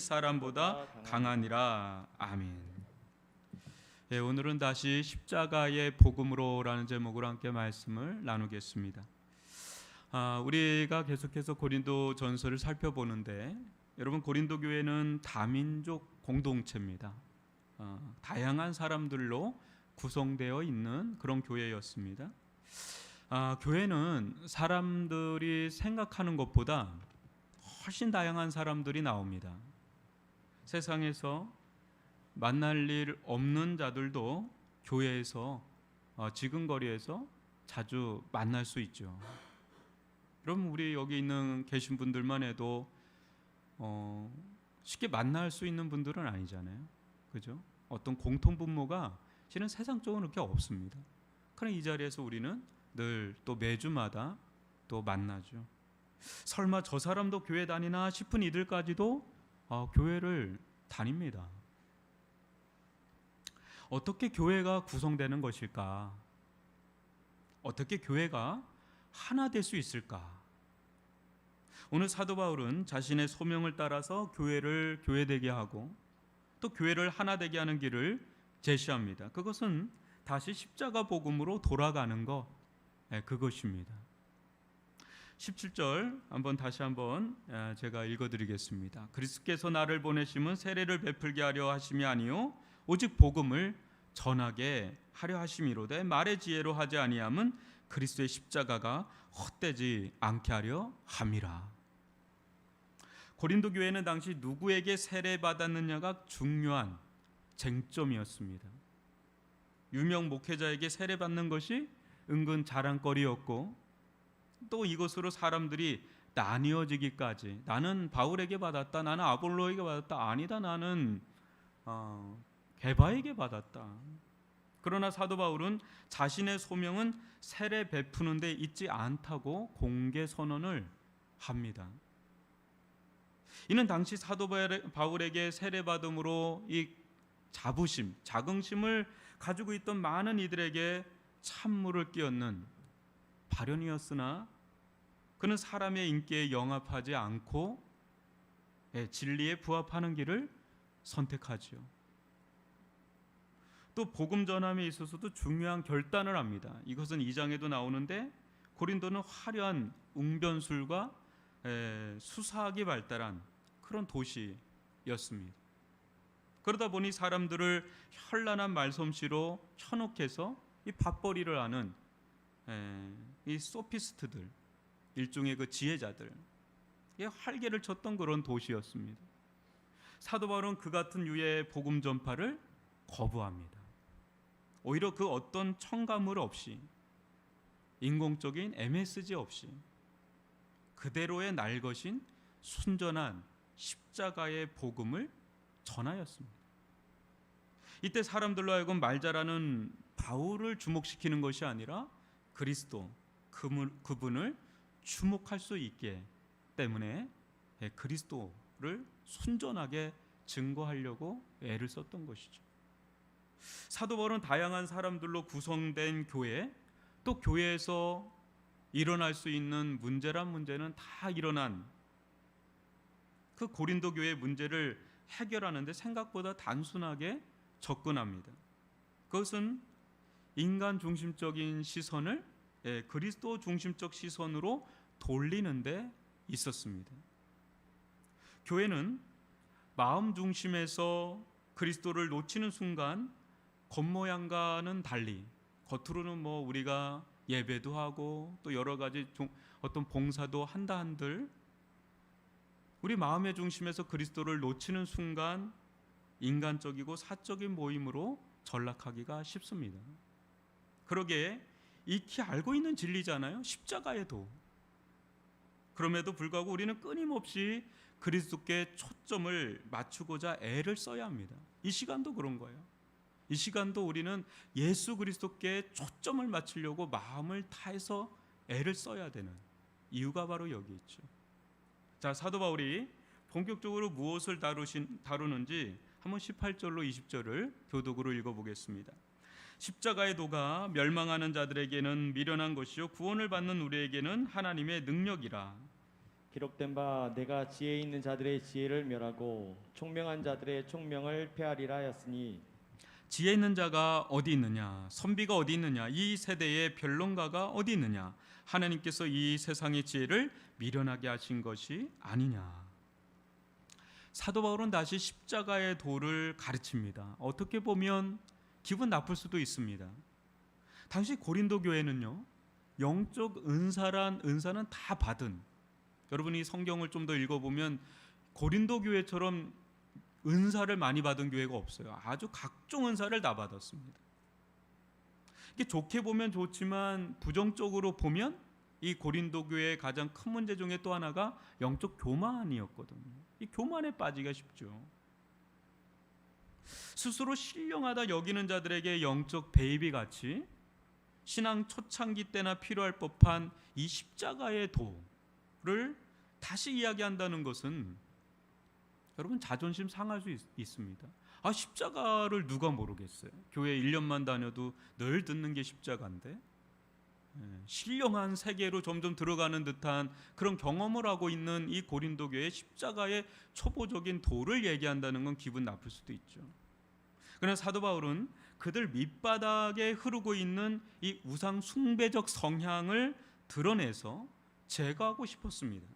사람보다 강하니라. 아멘. 예, 오늘은 다시 십자가의 복음으로라는 제목으로 함께 말씀을 나누겠습니다. 아, 우리가 계속해서 고린도 전서를 살펴보는데 여러분 고린도 교회는 다민족 공동체입니다. 어, 다양한 사람들로 구성되어 있는 그런 교회였습니다. 아, 교회는 사람들이 생각하는 것보다 훨씬 다양한 사람들이 나옵니다. 세상에서 만날 일 없는 자들도 교회에서 어, 지근거리에서 자주 만날 수 있죠. 그럼 우리 여기 있는 계신 분들만 해도 어, 쉽게 만날 수 있는 분들은 아니잖아요. 그죠? 어떤 공통 분모가 실은 세상적으로 그렇게 없습니다. 그러나 이 자리에서 우리는 늘 또 매주마다 또 만나죠. 설마 저 사람도 교회 다니나 싶은 이들까지도 어, 교회를 다닙니다. 어떻게 교회가 구성되는 것일까? 어떻게 교회가 하나 될 수 있을까? 오늘 사도 바울은 자신의 소명을 따라서 교회를 교회 되게 하고 또 교회를 하나 되게 하는 길을 제시합니다. 그것은 다시 십자가 복음으로 돌아가는 것 예, 그것입니다. 17절 한번 다시 한번 예, 제가 읽어드리겠습니다. 그리스께서 나를 보내심은 세례를 베풀게 하려 하심이 아니요 오직 복음을 전하게 하려 하심이로되 말의 지혜로 하지 아니함은 그리스도의 십자가가 헛되지 않게 하려 함이라. 고린도 교회는 당시 누구에게 세례 받았느냐가 중요한 쟁점이었습니다. 유명 목회자에게 세례 받는 것이 은근 자랑거리였고 또 이것으로 사람들이 나뉘어지기까지. 나는 바울에게 받았다. 나는 아볼로에게 받았다. 아니다. 나는 어, 개바에게 받았다. 그러나 사도 바울은 자신의 소명은 세례 베푸는 데 있지 않다고 공개 선언을 합니다. 이는 당시 사도 바울에게 세례 받음으로 이 자부심, 자긍심을 가지고 있던 많은 이들에게 찬물을 끼얹는 발언이었으나 그는 사람의 인기에 영합하지 않고 예, 진리에 부합하는 길을 선택하지요. 또 복음 전함에 있어서도 중요한 결단을 합니다. 이것은 2장에도 나오는데 고린도는 화려한 웅변술과 수사학이 발달한 그런 도시였습니다. 그러다 보니 사람들을 현란한 말솜씨로 현혹해서 이 밥벌이를 하는 이 소피스트들 일종의 그 지혜자들 활개를 쳤던 그런 도시였습니다. 사도 바울은 그 같은 유의 복음 전파를 거부합니다. 오히려 그 어떤 첨가물 없이 인공적인 MSG 없이 그대로의 날 것인 순전한 십자가의 복음을 전하였습니다. 이때 사람들로 하여금 말 잘하는 바울을 주목시키는 것이 아니라 그리스도 그분을 주목할 수 있게 때문에 예, 그리스도를 순전하게 증거하려고 애를 썼던 것이죠. 사도 바울은 다양한 사람들로 구성된 교회 또 교회에서 일어날 수 있는 문제란 문제는 다 일어난 그 고린도 교회 문제를 해결하는데 생각보다 단순하게 접근합니다. 그것은 인간 중심적인 시선을 예, 그리스도 중심적 시선으로 돌리는데 있었습니다. 교회는 마음 중심에서 그리스도를 놓치는 순간 겉모양과는 달리 겉으로는 뭐 우리가 예배도 하고 또 여러 가지 어떤 봉사도 한다 한들 우리 마음의 중심에서 그리스도를 놓치는 순간 인간적이고 사적인 모임으로 전락하기가 쉽습니다. 그러기에 익히 알고 있는 진리잖아요. 십자가에도. 그럼에도 불구하고 우리는 끊임없이 그리스도께 초점을 맞추고자 애를 써야 합니다. 이 시간도 그런 거예요. 이 시간도 우리는 예수 그리스도께 초점을 맞추려고 마음을 다해서 애를 써야 되는 이유가 바로 여기 있죠. 자, 사도 바울이 본격적으로 무엇을 다루신, 다루는지 한번 18절로 20절을 교독으로 읽어보겠습니다. 십자가의 도가 멸망하는 자들에게는 미련한 것이요 구원을 받는 우리에게는 하나님의 능력이라 기록된 바 내가 지혜 있는 자들의 지혜를 멸하고 총명한 자들의 총명을 폐하리라 하였으니 지혜 있는 자가 어디 있느냐? 선비가 어디 있느냐? 이 세대의 변론가가 어디 있느냐? 하나님께서 이 세상의 지혜를 미련하게 하신 것이 아니냐? 사도 바울은 다시 십자가의 도를 가르칩니다. 어떻게 보면 기분 나쁠 수도 있습니다. 당시 고린도 교회는요. 영적 은사란 은사는 다 받은 여러분이 성경을 좀 더 읽어보면 고린도 교회처럼 은사를 많이 받은 교회가 없어요. 아주 각종 은사를 다 받았습니다. 이게 좋게 보면 좋지만 부정적으로 보면 이 고린도 교회의 가장 큰 문제 중에 또 하나가 영적 교만이었거든요. 이 교만에 빠지기가 쉽죠. 스스로 신령하다 여기는 자들에게 영적 베이비 같이 신앙 초창기 때나 필요할 법한 이 십자가의 도 를 다시 이야기한다는 것은 여러분 자존심 상할 수 있, 있습니다. 아 십자가를 누가 모르겠어요. 교회 1년만 다녀도 늘 듣는 게 십자가인데 예, 신령한 세계로 점점 들어가는 듯한 그런 경험을 하고 있는 이 고린도 교회 십자가의 초보적인 도를 얘기한다는 건 기분 나쁠 수도 있죠. 그러나 사도 바울은 그들 밑바닥에 흐르고 있는 이 우상 숭배적 성향을 드러내서 제거하고 싶었습니다.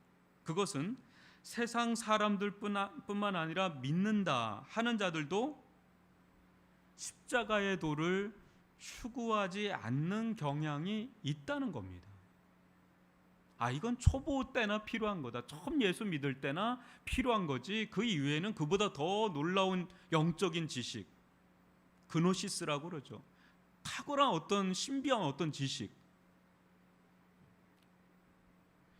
그것은 세상 사람들뿐만 아니라 믿는다 하는 자들도 십자가의 도를 추구하지 않는 경향이 있다는 겁니다. 아 이건 초보 때나 필요한 거다. 처음 예수 믿을 때나 필요한 거지. 그 이후에는 그보다 더 놀라운 영적인 지식, 그노시스라고 그러죠. 탁월한 어떤 신비한 어떤 지식.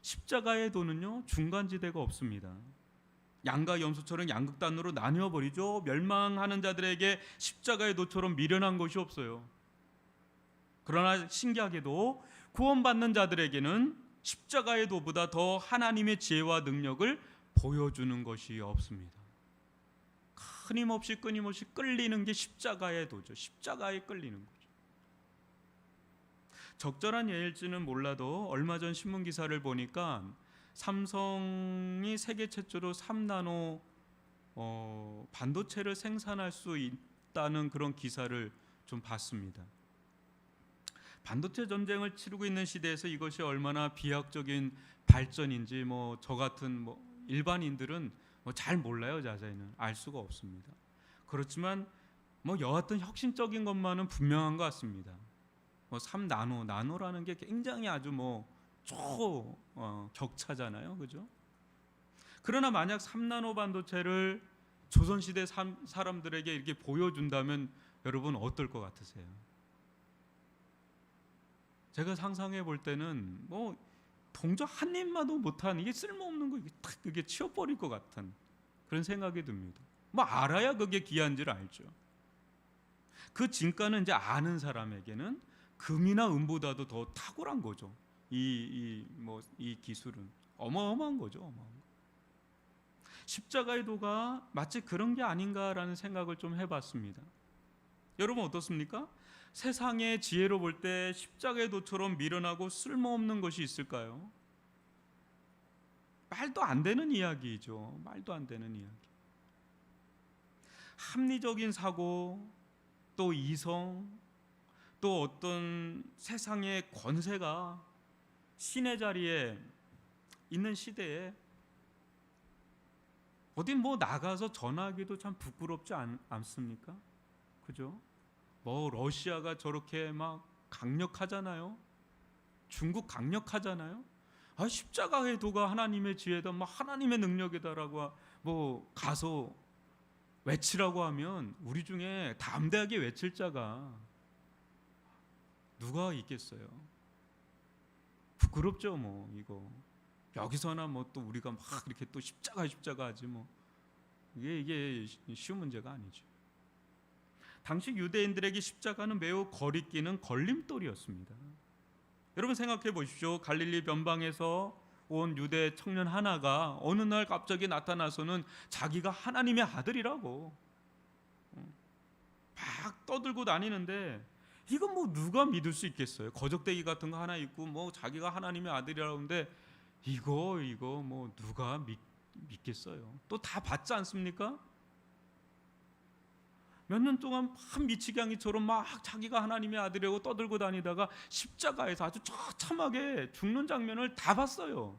십자가의 도는요 중간지대가 없습니다. 양과 염소처럼 양극단으로 나뉘어 버리죠. 멸망하는 자들에게 십자가의 도처럼 미련한 것이 없어요. 그러나 신기하게도 구원받는 자들에게는 십자가의 도보다 더 하나님의 지혜와 능력을 보여주는 것이 없습니다. 끊임없이 끊임없이 끌리는 게 십자가의 도죠. 십자가에 끌리는 거죠. 적절한 예일지는 몰라도 얼마 전 신문 기사를 보니까 삼성이 세계 최초로 3나노 어, 반도체를 생산할 수 있다는 그런 기사를 좀 봤습니다. 반도체 전쟁을 치르고 있는 시대에서 이것이 얼마나 비약적인 발전인지 뭐 저 같은 뭐 일반인들은 뭐 잘 몰라요 자세히는 알 수가 없습니다. 그렇지만 뭐 여하튼 혁신적인 것만은 분명한 것 같습니다. 뭐 3나노 나노라는 게 굉장히 아주 뭐 초 어, 격차잖아요, 그죠? 그러나 만약 3나노 반도체를 조선 시대 사람들에게 이렇게 보여준다면 여러분 어떨 것 같으세요? 제가 상상해 볼 때는 뭐 동저 한 입마도 못한 이게 쓸모없는 거 이게 탁 그게 치워버릴 것 같은 그런 생각이 듭니다. 뭐 알아야 그게 귀한지를 알죠. 그 진가는 이제 아는 사람에게는 금이나 은보다도 더 탁월한 거죠. 이 이 뭐 이 기술은 어마어마한 거죠. 어마어마한 거. 십자가의 도가 마치 그런 게 아닌가라는 생각을 좀 해봤습니다. 여러분 어떻습니까? 세상의 지혜로 볼 때 십자가의 도처럼 미련하고 쓸모없는 것이 있을까요? 말도 안 되는 이야기죠. 말도 안 되는 이야기. 합리적인 사고, 또 이성, 또 어떤 세상의 권세가 신의 자리에 있는 시대에 어디 뭐 나가서 전하기도 참 부끄럽지 않, 않습니까? 그죠? 뭐 러시아가 저렇게 막 강력하잖아요. 중국 강력하잖아요. 아 십자가의 도가 하나님의 지혜다, 뭐 하나님의 능력이다라고 뭐 가서 외치라고 하면 우리 중에 담대하게 외칠 자가 누가 있겠어요? 부끄럽죠, 뭐 이거. 여기서나 뭐 또 우리가 막 이렇게 또 십자가 십자가 하지 뭐 이게 이게 쉬운 문제가 아니죠. 당시 유대인들에게 십자가는 매우 거리끼는 걸림돌이었습니다. 여러분 생각해 보십시오. 갈릴리 변방에서 온 유대 청년 하나가 어느 날 갑자기 나타나서는 자기가 하나님의 아들이라고 막 떠들고 다니는데 이건 뭐 누가 믿을 수 있겠어요? 거적대기 같은 거 하나 있고 뭐 자기가 하나님의 아들이라고 하는데 이거 이거 뭐 누가 믿, 믿겠어요? 또 다 받지 않습니까? 몇 년 동안 막 미치광이처럼 막 자기가 하나님의 아들이라고 떠들고 다니다가 십자가에서 아주 처참하게 죽는 장면을 다 봤어요.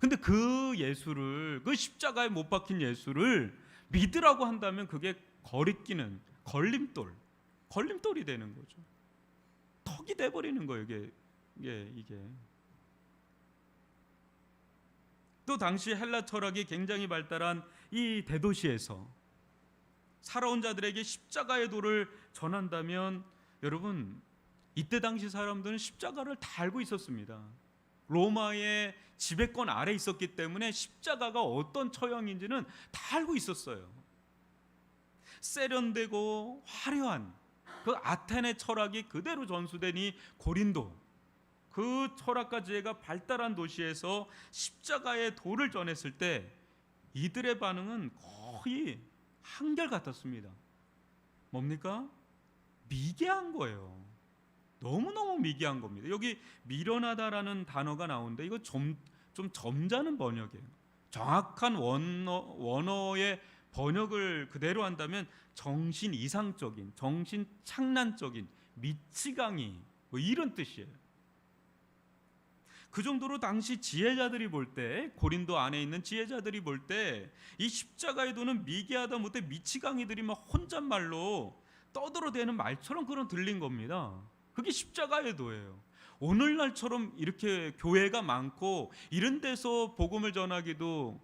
근데 그 예수를 그 십자가에 못 박힌 예수를 믿으라고 한다면 그게 거리끼는 걸림돌, 걸림돌이 되는 거죠. 턱이 돼 버리는 거예요, 이게 이게 이게. 또 당시 헬라 철학이 굉장히 발달한 이 대도시에서 살아온 자들에게 십자가의 도를 전한다면 여러분 이때 당시 사람들은 십자가를 다 알고 있었습니다. 로마의 지배권 아래 있었기 때문에 십자가가 어떤 처형인지는 다 알고 있었어요. 세련되고 화려한 그 아테네 철학이 그대로 전수되니 고린도 그 철학과 지혜가 발달한 도시에서 십자가의 도를 전했을 때 이들의 반응은 거의 한결 같았습니다. 뭡니까? 미개한 거예요. 너무너무 미개한 겁니다. 여기 미련하다라는 단어가 나오는데 이거 좀, 좀 점잖은 번역이에요. 정확한 원어, 원어의 번역을 그대로 한다면 정신 이상적인, 정신 착란적인, 미치광이 뭐 이런 뜻이에요. 그 정도로 당시 지혜자들이 볼 때 고린도 안에 있는 지혜자들이 볼 때 이 십자가의 도는 미개하다 못해 미치광이들이 막 혼잣말로 떠들어대는 말처럼 그런 들린 겁니다. 그게 십자가의 도예요. 오늘날처럼 이렇게 교회가 많고 이런 데서 복음을 전하기도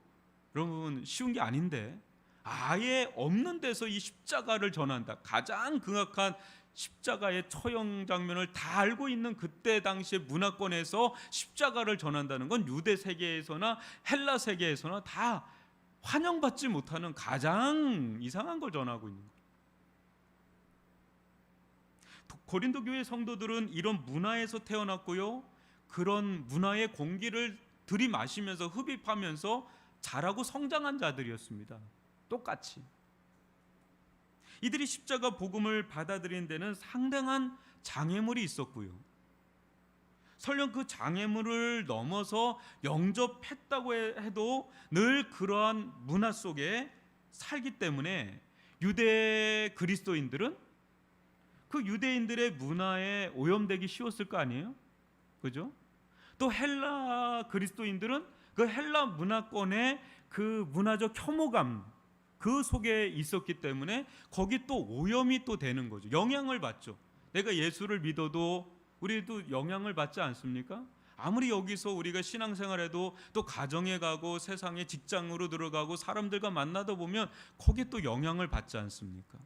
여러분 쉬운 게 아닌데 아예 없는 데서 이 십자가를 전한다. 가장 극악한 십자가의 처형 장면을 다 알고 있는 그때 당시의 문화권에서 십자가를 전한다는 건 유대 세계에서나 헬라 세계에서나 다 환영받지 못하는 가장 이상한 걸 전하고 있는 거예요. 고린도 교회 성도들은 이런 문화에서 태어났고요. 그런 문화의 공기를 들이마시면서 흡입하면서 자라고 성장한 자들이었습니다. 똑같이. 이들이 십자가 복음을 받아들인 데는 상당한 장애물이 있었고요. 설령 그 장애물을 넘어서 영접했다고 해도 늘 그러한 문화 속에 살기 때문에 유대 그리스도인들은 그 유대인들의 문화에 오염되기 쉬웠을 거 아니에요? 그죠? 또 헬라 그리스도인들은 그 헬라 문화권의 그 문화적 혐오감 그 속에 있었기 때문에 거기 또 오염이 또 되는 거죠. 영향을 받죠. 내가 예수를 믿어도 우리도 영향을 받지 않습니까? 아무리 여기서 우리가 신앙생활해도 또 가정에 가고 세상에 직장으로 들어가고 사람들과 만나다 보면 거기에 또 영향을 받지 않습니까?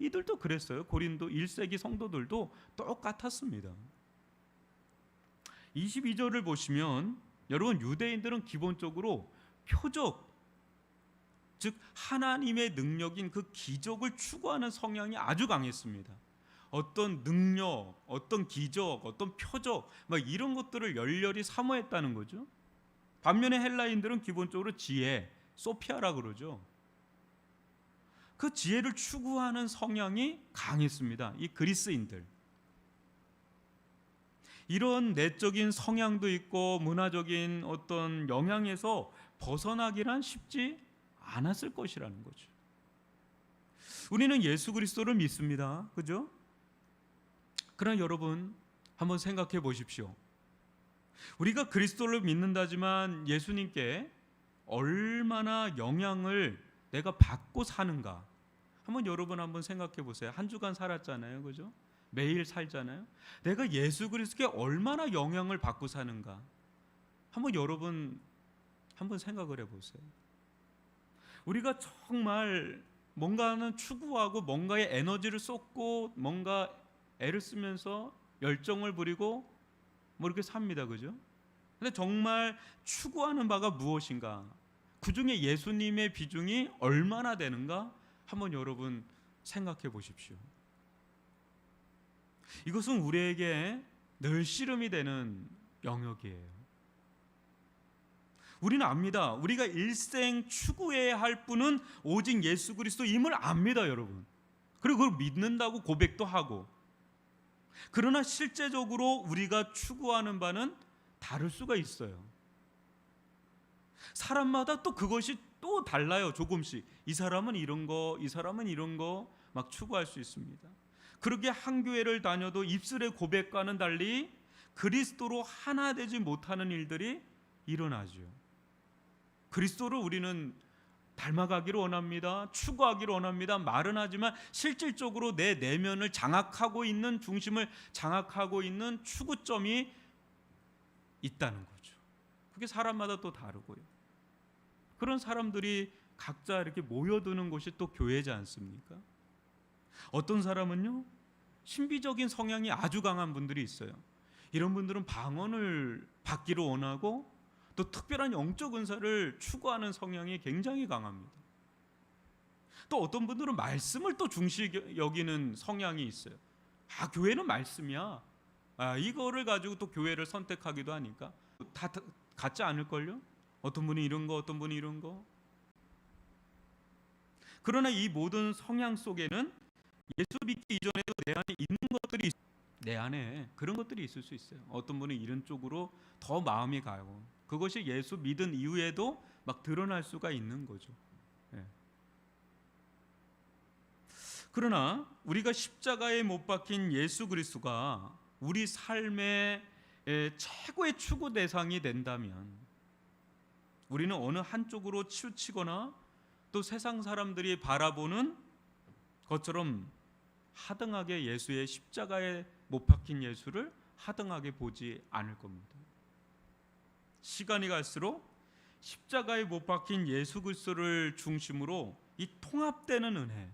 이들도 그랬어요. 고린도 1세기 성도들도 똑같았습니다. 22절을 보시면 여러분 유대인들은 기본적으로 표적 즉 하나님의 능력인 그 기적을 추구하는 성향이 아주 강했습니다. 어떤 능력, 어떤 기적, 어떤 표적 막 이런 것들을 열렬히 사모했다는 거죠. 반면에 헬라인들은 기본적으로 지혜, 소피아라 그러죠. 그 지혜를 추구하는 성향이 강했습니다. 이 그리스인들. 이런 내적인 성향도 있고 문화적인 어떤 영향에서 벗어나기란 쉽지 않았을 것이라는 거죠. 우리는 예수 그리스도를 믿습니다. 그죠? 그러나 여러분 한번 생각해 보십시오. 우리가 그리스도를 믿는다지만 예수님께 얼마나 영향을 내가 받고 사는가? 한번 여러분 한번 생각해 보세요. 한 주간 살았잖아요. 그죠? 매일 살잖아요. 내가 예수 그리스도께 얼마나 영향을 받고 사는가? 한번 여러분 한번 생각을 해 보세요. 우리가 정말 뭔가는 추구하고 뭔가에 에너지를 쏟고 뭔가 애를 쓰면서 열정을 부리고 뭐 이렇게 삽니다. 그죠? 근데 정말 추구하는 바가 무엇인가? 그 중에 예수님의 비중이 얼마나 되는가? 한번 여러분 생각해 보십시오. 이것은 우리에게 늘 씨름이 되는 영역이에요. 우리는 압니다. 우리가 일생 추구해야 할 분은 오직 예수 그리스도임을 압니다, 여러분. 그리고 그걸 믿는다고 고백도 하고. 그러나 실제적으로 우리가 추구하는 바는 다를 수가 있어요. 사람마다 또 그것이 또 달라요. 조금씩. 이 사람은 이런 거, 이 사람은 이런 거 막 추구할 수 있습니다. 그렇게 한 교회를 다녀도 입술의 고백과는 달리 그리스도로 하나 되지 못하는 일들이 일어나죠. 그리스도를 우리는 닮아가기를 원합니다. 추구하기를 원합니다. 말은 하지만 실질적으로 내 내면을 장악하고 있는 중심을 장악하고 있는 추구점이 있다는 거죠. 그게 사람마다 또 다르고요. 그런 사람들이 각자 이렇게 모여드는 곳이 또 교회지 않습니까? 어떤 사람은요 신비적인 성향이 아주 강한 분들이 있어요. 이런 분들은 방언을 받기를 원하고 또 특별한 영적 은사를 추구하는 성향이 굉장히 강합니다. 또 어떤 분들은 말씀을 또 중시 여기는 성향이 있어요. 아 교회는 말씀이야. 아 이거를 가지고 또 교회를 선택하기도 하니까 다, 다 같지 않을걸요? 어떤 분이 이런 거, 어떤 분이 이런 거. 그러나 이 모든 성향 속에는 예수 믿기 이전에도 내 안에 있는 것들이 있- 내 안에 그런 것들이 있을 수 있어요. 어떤 분은 이런 쪽으로 더 마음이 가고 그것이 예수 믿은 이후에도 막 드러날 수가 있는 거죠. 예. 그러나 우리가 십자가에 못 박힌 예수 그리스도가 우리 삶의 에, 최고의 추구 대상이 된다면 우리는 어느 한쪽으로 치우치거나 또 세상 사람들이 바라보는 것처럼 하등하게 예수의 십자가에 못 박힌 예수를 하등하게 보지 않을 겁니다. 시간이 갈수록 십자가에 못 박힌 예수 그리스도를 중심으로 이 통합되는 은혜.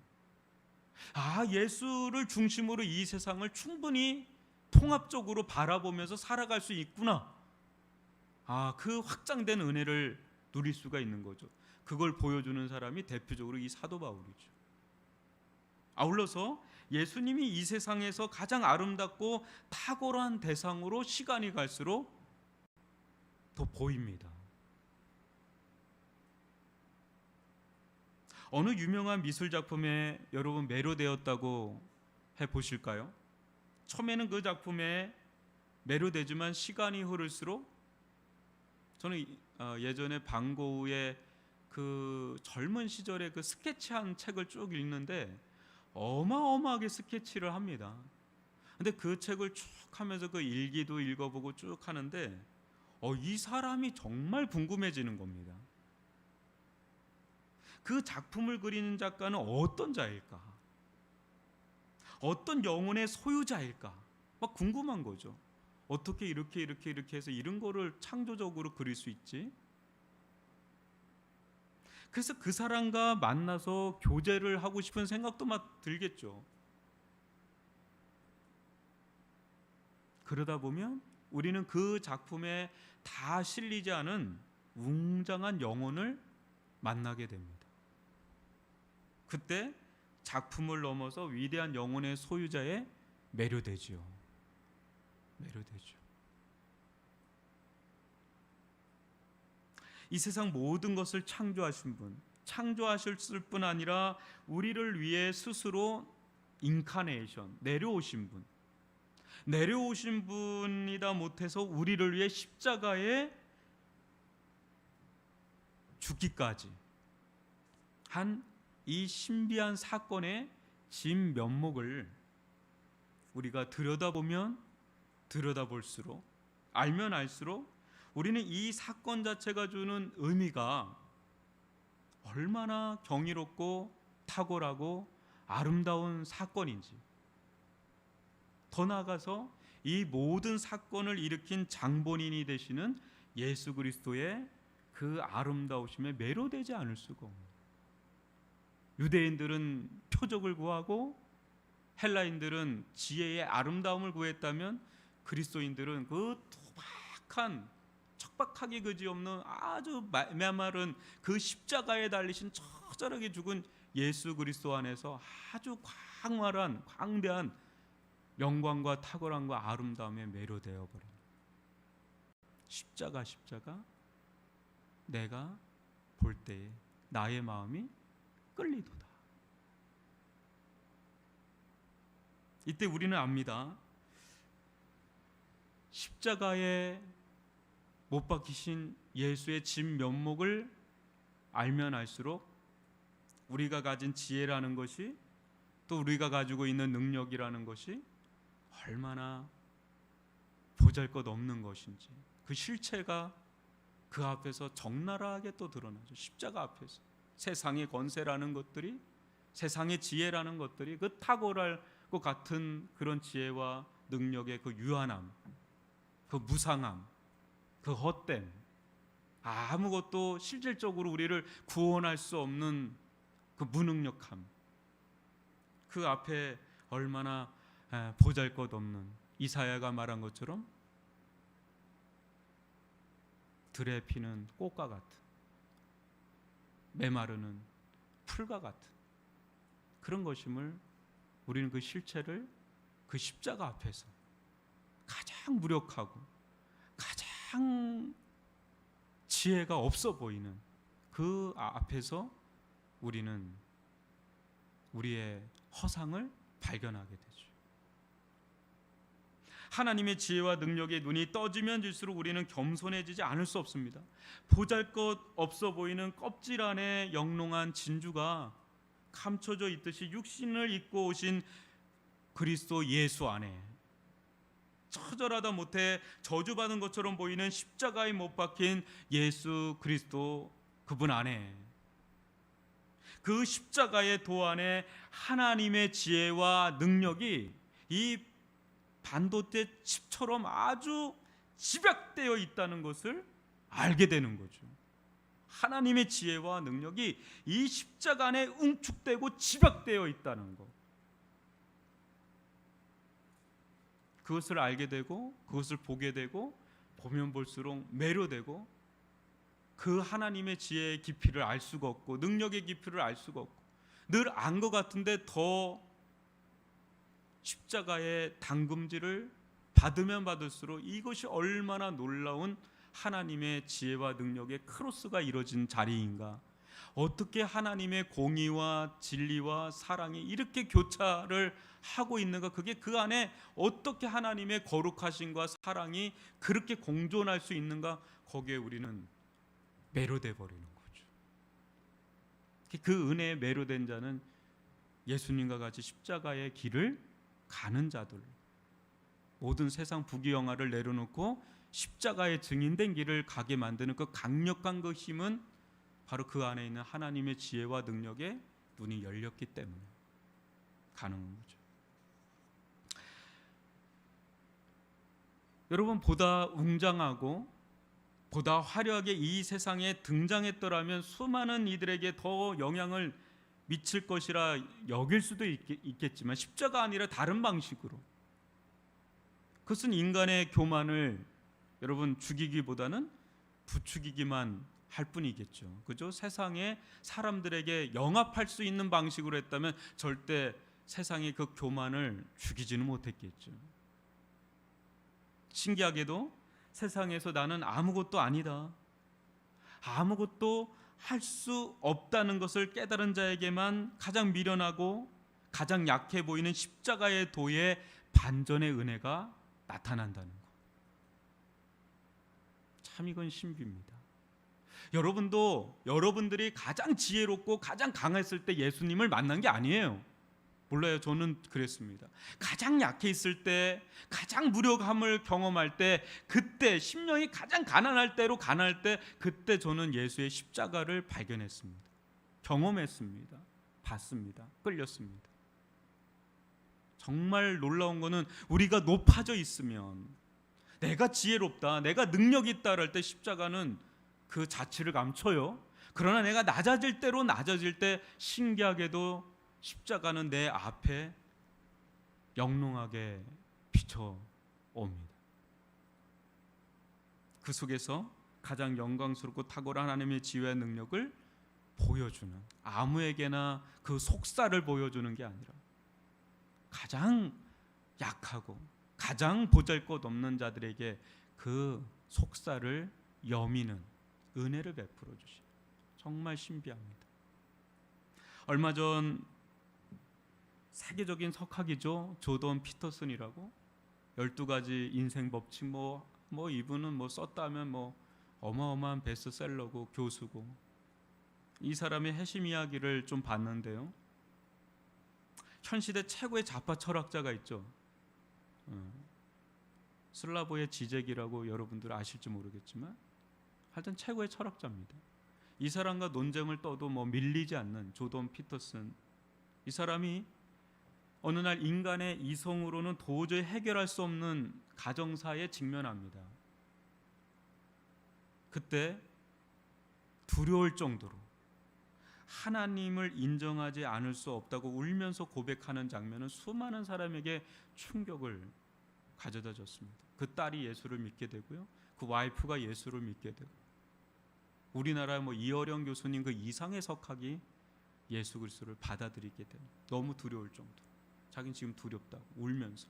아, 예수를 중심으로 이 세상을 충분히 통합적으로 바라보면서 살아갈 수 있구나. 아, 그 확장된 은혜를 누릴 수가 있는 거죠. 그걸 보여주는 사람이 대표적으로 이 사도 바울이죠. 아울러서 예수님이 이 세상에서 가장 아름답고 탁월한 대상으로 시간이 갈수록 더 보입니다. 어느 유명한 미술 작품에 여러분 매료되었다고 해 보실까요? 처음에는 그 작품에 매료되지만 시간이 흐를수록 저는 이- 어, 예전에 방고우의 그 젊은 시절의 그 스케치한 책을 쭉 읽는데 어마어마하게 스케치를 합니다. 근데 그 책을 쭉 하면서 그 일기도 읽어보고 쭉 하는데 어, 이 사람이 정말 궁금해지는 겁니다. 그 작품을 그리는 작가는 어떤 자일까? 어떤 영혼의 소유자일까? 막 궁금한 거죠. 어떻게 이렇게 이렇게 이렇게 해서 이런 거를 창조적으로 그릴 수 있지? 그래서 그 사람과 만나서 교제를 하고 싶은 생각도 막 들겠죠. 그러다 보면 우리는 그 작품에 다 실리지 않은 웅장한 영혼을 만나게 됩니다. 그때 작품을 넘어서 위대한 영혼의 소유자에 매료되지요. 매료되죠. 이 세상 모든 것을 창조하신 분, 창조하셨을 뿐 아니라 우리를 위해 스스로 인카네이션 내려오신 분, 내려오신 분이다 못해서 우리를 위해 십자가에 죽기까지 한 이 신비한 사건의 진 면목을 우리가 들여다보면 들여다볼수록 알면 알수록 우리는 이 사건 자체가 주는 의미가 얼마나 경이롭고 탁월하고 아름다운 사건인지 더 나아가서 이 모든 사건을 일으킨 장본인이 되시는 예수 그리스도의 그 아름다우심에 매료되지 않을 수가 없는. 유대인들은 표적을 구하고 헬라인들은 지혜의 아름다움을 구했다면 그리스도인들은 그 투박한 척박하게 그지없는 아주 마- 메마른 그 십자가에 달리신 처절하게 죽은 예수 그리스도 안에서 아주 광활한 광대한 영광과 탁월함과 아름다움에 매료되어 버린 십자가 십자가 내가 볼 때에 나의 마음이 끌리도다. 이때 우리는 압니다. 십자가에 못 박히신 예수의 진 면목을 알면 알수록 우리가 가진 지혜라는 것이 또 우리가 가지고 있는 능력이라는 것이 얼마나 보잘것 없는 것인지 그 실체가 그 앞에서 적나라하게 또 드러나죠. 십자가 앞에서 세상의 권세라는 것들이 세상의 지혜라는 것들이 그 탁월할 것 같은 그런 지혜와 능력의 그 유한함, 그 무상함, 그 헛됨, 아무것도 실질적으로 우리를 구원할 수 없는 그 무능력함, 그 앞에 얼마나 에, 보잘것없는 이사야가 말한 것처럼 들에 피는 꽃과 같은 메마르는 풀과 같은 그런 것임을 우리는 그 실체를 그 십자가 앞에서 가장 무력하고 가장 지혜가 없어 보이는 그 앞에서 우리는 우리의 허상을 발견하게 되죠. 하나님의 지혜와 능력의 눈이 떠지면 질수록 우리는 겸손해지지 않을 수 없습니다. 보잘것 없어 보이는 껍질 안에 영롱한 진주가 감춰져 있듯이 육신을 입고 오신 그리스도 예수 안에 처절하다 못해 저주받은 것처럼 보이는 십자가에 못 박힌 예수 그리스도 그분 안에 그 십자가의 도 안에 하나님의 지혜와 능력이 이 반도체 칩처럼 아주 집약되어 있다는 것을 알게 되는 거죠. 하나님의 지혜와 능력이 이 십자가 안에 응축되고 집약되어 있다는 것. 그것을 알게 되고 그것을 보게 되고 보면 볼수록 매료되고 그 하나님의 지혜의 깊이를 알 수가 없고 능력의 깊이를 알 수가 없고 늘 안 것 같은데 더 십자가의 당금질을 받으면 받을수록 이것이 얼마나 놀라운 하나님의 지혜와 능력의 크로스가 이루어진 자리인가? 어떻게 하나님의 공의와 진리와 사랑이 이렇게 교차를 하고 있는가? 그게 그 안에 어떻게 하나님의 거룩하심과 사랑이 그렇게 공존할 수 있는가? 거기에 우리는 매료돼 버리는 거죠. 그 은혜에 매료된 자는 예수님과 같이 십자가의 길을 가는 자들 모든 세상 부귀영화를 내려놓고 십자가의 증인된 길을 가게 만드는 그 강력한 그 힘은 바로 그 안에 있는 하나님의 지혜와 능력에 눈이 열렸기 때문에 가능한 거죠. 여러분 보다 웅장하고 보다 화려하게 이 세상에 등장했더라면 수많은 이들에게 더 영향을 미칠 것이라 여길 수도 있겠, 지만 십자가 아니라 다른 방식으로 그것은 인간의 교만을 여러분 죽이기보다는 부추기기만 할 뿐이겠죠. 그죠? 세상에 사람들에게 영합할 수 있는 방식으로 했다면 절대 세상의 그 교만을 죽이지는 못했겠죠. 신기하게도 세상에서 나는 아무것도 아니다. 아무것도 할 수 없다는 것을 깨달은 자에게만 가장 미련하고 가장 약해 보이는 십자가의 도의 반전의 은혜가 나타난다는 것. 참 이건 신비입니다. 여러분도 여러분들이 가장 지혜롭고 가장 강했을 때 예수님을 만난 게 아니에요. 몰라요. 저는 그랬습니다. 가장 약해 있을 때, 가장 무력함을 경험할 때, 그때 심령이 가장 가난할 때로 가난할 때, 그때 저는 예수의 십자가를 발견했습니다. 경험했습니다. 봤습니다. 끌렸습니다. 정말 놀라운 거는 우리가 높아져 있으면 내가 지혜롭다, 내가 능력 있다 할 때 십자가는 그 자취를 감춰요. 그러나 내가 낮아질 때로 낮아질 때 신기하게도 십자가는 내 앞에 영롱하게 비춰 옵니다. 그 속에서 가장 영광스럽고 탁월한 하나님의 지혜와 능력을 보여주는 아무에게나 그 속살을 보여주는 게 아니라 가장 약하고 가장 보잘것 없는 자들에게 그 속살을 여미는 은혜를 베풀어 주시. 정말 신비합니다. 얼마 전 세계적인 석학이죠. 조던 피터슨이라고 12가지 인생 법칙 뭐뭐 이분은 뭐 썼다면 뭐 어마어마한 베스트셀러고 교수고 이 사람의 해심 이야기를 좀 봤는데요. 현 시대 최고의 좌파 철학자가 있죠. 어, 슬라보의 지적이라고 여러분들 아실지 모르겠지만 하여튼 최고의 철학자입니다. 이 사람과 논쟁을 떠도 뭐 밀리지 않는 조던 피터슨 이 사람이 어느 날 인간의 이성으로는 도저히 해결할 수 없는 가정사에 직면합니다. 그때 두려울 정도로 하나님을 인정하지 않을 수 없다고 울면서 고백하는 장면은 수많은 사람에게 충격을 가져다 줬습니다. 그 딸이 예수를 믿게 되고요. 그 와이프가 예수를 믿게 되고 우리나라 뭐 이어령 교수님 그 이상의 석학이 예수 그리스도를 받아들이게 된 너무 두려울 정도. 자기는 지금 두렵다고 울면서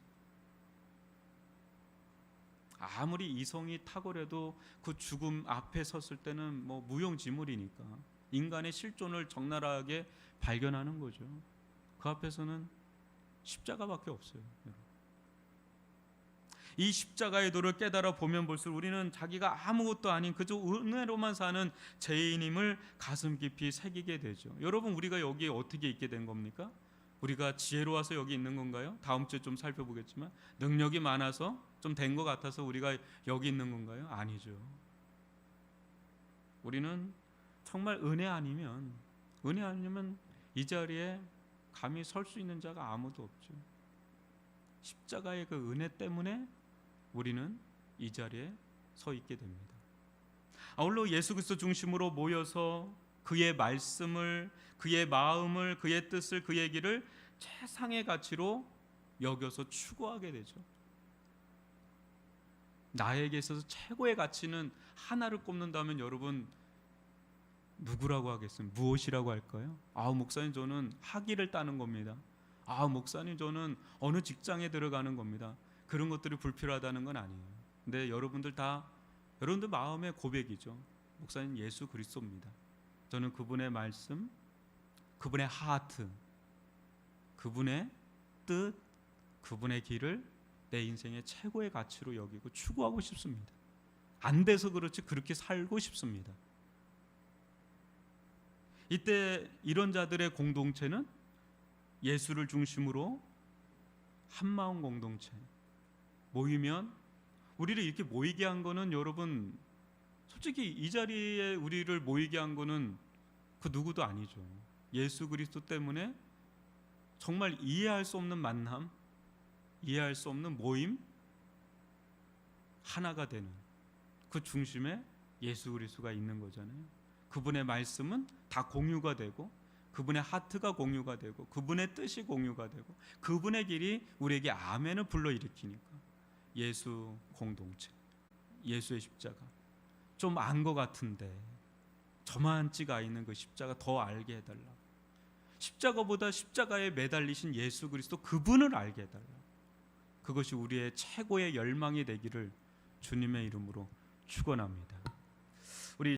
아무리 이성이 탁월해도 그 죽음 앞에 섰을 때는 뭐 무용지물이니까 인간의 실존을 적나라하게 발견하는 거죠. 그 앞에서는 십자가밖에 없어요. 여러분. 이 십자가의 도를 깨달아 보면 볼수록 우리는 자기가 아무것도 아닌 그저 은혜로만 사는 죄인임을 가슴 깊이 새기게 되죠. 여러분 우리가 여기에 어떻게 있게 된 겁니까? 우리가 지혜로워서 여기 있는 건가요? 다음 주에 좀 살펴보겠지만 능력이 많아서 좀 된 것 같아서 우리가 여기 있는 건가요? 아니죠. 우리는 정말 은혜 아니면 은혜 아니면 이 자리에 감히 설 수 있는 자가 아무도 없죠. 십자가의 그 은혜 때문에 우리는 이 자리에 서 있게 됩니다. 아울러 예수 그리스도 중심으로 모여서 그의 말씀을 그의 마음을 그의 뜻을 그 얘기를 최상의 가치로 여겨서 추구하게 되죠. 나에게 있어서 최고의 가치는 하나를 꼽는다면 여러분 누구라고 하겠어요? 무엇이라고 할까요? 아 목사님 저는 학위를 따는 겁니다. 아 목사님 저는 어느 직장에 들어가는 겁니다. 그런 것들이 불필요하다는 건 아니에요. 근데 여러분들 다 여러분들 마음의 고백이죠. 목사님 예수 그리스도입니다. 저는 그분의 말씀, 그분의 하트, 그분의 뜻, 그분의 길을 내 인생의 최고의 가치로 여기고 추구하고 싶습니다. 안 돼서 그렇지 그렇게 살고 싶습니다. 이때 이런 자들의 공동체는 예수를 중심으로 한마음 공동체 모이면 우리를 이렇게 모이게 한 거는 여러분 솔직히 이 자리에 우리를 모이게 한 거는 그 누구도 아니죠. 예수 그리스도 때문에 정말 이해할 수 없는 만남, 이해할 수 없는 모임 하나가 되는 그 중심에 예수 그리스도가 있는 거잖아요. 그분의 말씀은 다 공유가 되고 그분의 하트가 공유가 되고 그분의 뜻이 공유가 되고 그분의 길이 우리에게 아멘을 불러일으키니까 예수 공동체 예수의 십자가 좀 안 것 같은데 저만 찍어 있는 그 십자가 더 알게 해달라 십자가보다 십자가에 매달리신 예수 그리스도 그분을 알게 해달라 그것이 우리의 최고의 열망이 되기를 주님의 이름으로 축원합니다.